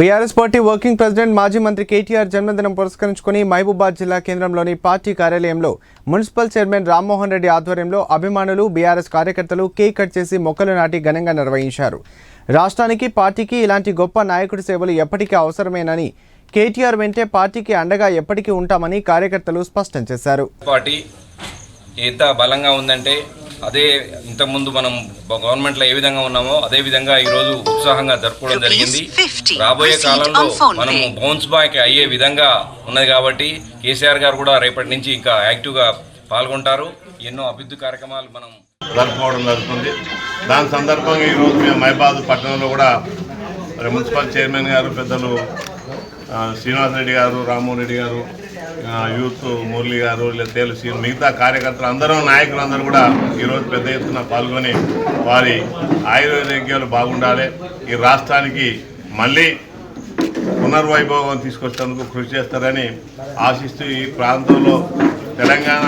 BRS party working president మాజీ మంత్రి కేటీఆర్ జన్మదినం పురస్కరించుకుని మహబూబాద్ జిల్లా కేంద్రంలోని పార్టీ కార్యాలయంలో మున్సిపల్ చైర్మన్ రామ్మోహన్ రెడ్డి ఆధ్వర్యంలో అభిమానులు బీఆర్ఎస్ కార్యకర్తలు కేక్ కట్ చేసి మొక్కలు నాటి ఘనంగా నిర్వహించారు. రాష్ట్రానికి పార్టీకి ఇలాంటి గొప్ప నాయకుడి సేవలు ఎప్పటికీ అవసరమేనని కేటీఆర్ వెంటే పార్టీకి అండగా ఎప్పటికీ ఉంటామని కార్యకర్తలు స్పష్టం చేశారు. పార్టీ ఎంత బలంగా ఉందంటే అదే ఇంతకుముందు మనం గవర్నమెంట్లో ఏ విధంగా ఉన్నామో అదే విధంగా ఈరోజు ఉత్సాహంగా జరుపుకోవడం జరిగింది. రాబోయే కాలంలో మనము బౌన్స్ బ్యాక్ అయ్యే విధంగా ఉన్నది కాబట్టి కేసీఆర్ గారు కూడా రేపటి నుంచి ఇంకా యాక్టివ్గా పాల్గొంటారు. ఎన్నో అభివృద్ధి కార్యక్రమాలు మనం జరుపుకోవడం జరుగుతుంది. దాని సందర్భంగా ఈరోజు మేము మైబాద్ పట్టణంలో కూడా మున్సిపల్ చైర్మన్ గారు పెద్దలు శ్రీనివాస్ రెడ్డి గారు రామ్మోహన్ రెడ్డి గారు యూత్ మురళి గారు లేదా తేలు మిగతా కార్యకర్తలు అందరూ నాయకులు అందరూ కూడా ఈరోజు పెద్ద ఎత్తున పాల్గొని వారి ఆయుర్వేద్యాలు బాగుండాలి. ఈ రాష్ట్రానికి మళ్ళీ పునర్వైభవం తీసుకొచ్చేందుకు కృషి చేస్తారని ఆశిస్తూ ఈ ప్రాంతంలో తెలంగాణ